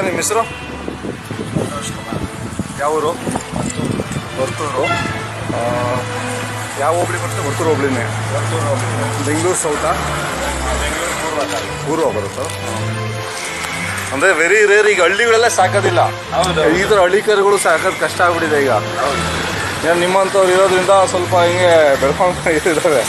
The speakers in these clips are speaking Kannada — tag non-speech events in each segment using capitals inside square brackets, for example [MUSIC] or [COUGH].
ಸರ್ ನಿಮ್ಮ ಹೆಸರು? ಯಾವ ಊರು? ವರ್ತೂರು. ಯಾವ ಹೋಬಳಿ ಬರುತ್ತೆ? ವರ್ತೂರು ಹೋಬಳಿನೇ. ಬೆಂಗಳೂರು ಸೌತಾ? ಪೂರ್ವ ಬರುತ್ತೆ. ಅಂದರೆ ವೆರಿ ರೇರ್ ಈಗ ಹಳ್ಳಿಗಳೆಲ್ಲ ಸಾಕೋದಿಲ್ಲ. ಈ ಥರ ಹಳ್ಳಿ ಕರುಗಳು ಸಾಕೋದು ಕಷ್ಟ ಆಗ್ಬಿಟ್ಟಿದೆ ಈಗ. ಏನು ನಿಮ್ಮಂಥವ್ರು ಇರೋದ್ರಿಂದ ಸ್ವಲ್ಪ ಹಿಂಗೆ ಬೆಳ್ಕೊಂಡು [LAUGHS] ಇದ್ದಾವೆ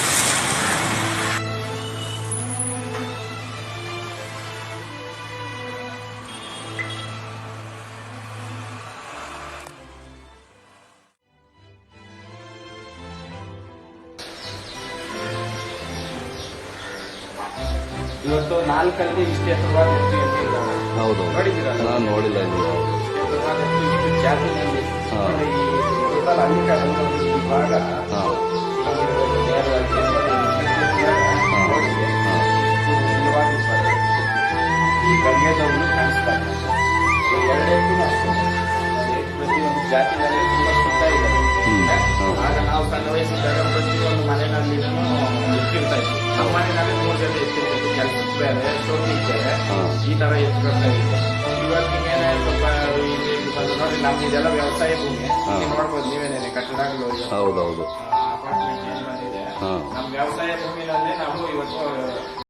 ಇವತ್ತು ನಾಲ್ಕಲ್ಲಿ ಇಷ್ಟು ಎತ್ತರವಾದ ಎತ್ತು ಎತ್ತಿದ್ದಾವೆ ಹೌದು ನೋಡಿದ್ದೀರಾ ನಾನು ನೋಡಿಲ್ಲ ಇದು ಎತ್ತರವಾದ ಎತ್ತು ಇಷ್ಟು ಜಾತಿನಲ್ಲಿ ಹಾ. ನೋಡಿ, ಈ total ಹಳ್ಳಿಕಾರ್ ಅಂತ ಒಂದು ಈ ಭಾಗ ಹಾಂ ಹೀಗಿರ್ಬೇಕು, ನೇರವಾಗಿ ಕೆಳಗಡೆ ಈ ರೀತಿ ಹಾ. ನೋಡಿದ್ರೆ ಹಾಂ ಇಷ್ಟು ನಿಜವಾಗಿ ಬರುತ್ತೆ. ಈ ಗಂಗೆದವನು ಕಾಣಿಸ್ತಾ ಇಲ್ಲ ಈ ಎರಡೆತ್ತೂ ಅಷ್ಟೇ ನೋಡಿ, ಪ್ರತಿಯೊಂದು ಜಾತಿನಲ್ಲಿ ತುಂಬಾ ಸುತ್ತ ಇದೆ ಹ್ಮ್. ಹ್ಮ್. ಆಗ ನಾವು ಸಣ್ಣ ವಯಸ್ಸಿದ್ದಾಗ ಪ್ರತಿಯೊಂದು ಮನೆಯಲ್ಲಿ ಎತ್ತಿರ್ತಾ ಇತ್ತು ನಮ್ಮ ಮನೆಯಲ್ಲಿ ಮೂರು ಜನ ಎತ್ತಿರ್ತಿತ್ತು ಬೇರೆ ಬೇರೆ ಈ ತರ ಎತ್ಕೊಳ್ತಾ ಇತ್ತು ಇವತ್ತಿಗೇನೆ ಸ್ವಲ್ಪ ಇಲ್ಲಿ ನೋಡಿ ನಮ್ಗೆ ಇದೆಲ್ಲ ವ್ಯವಸಾಯ ಭೂಮಿ ನೋಡ್ಬೋದು ನೀವೇನೇನೆ ಕಟ್ಟಡಗಳು ಹೌದೌದು ಅಪಾರ್ಟ್ಮೆಂಟ್ ಏನ್ ನಮ್ಮ ವ್ಯವಸಾಯ ಭೂಮಿನಲ್ಲೇ ನಾವು ಇವತ್ತು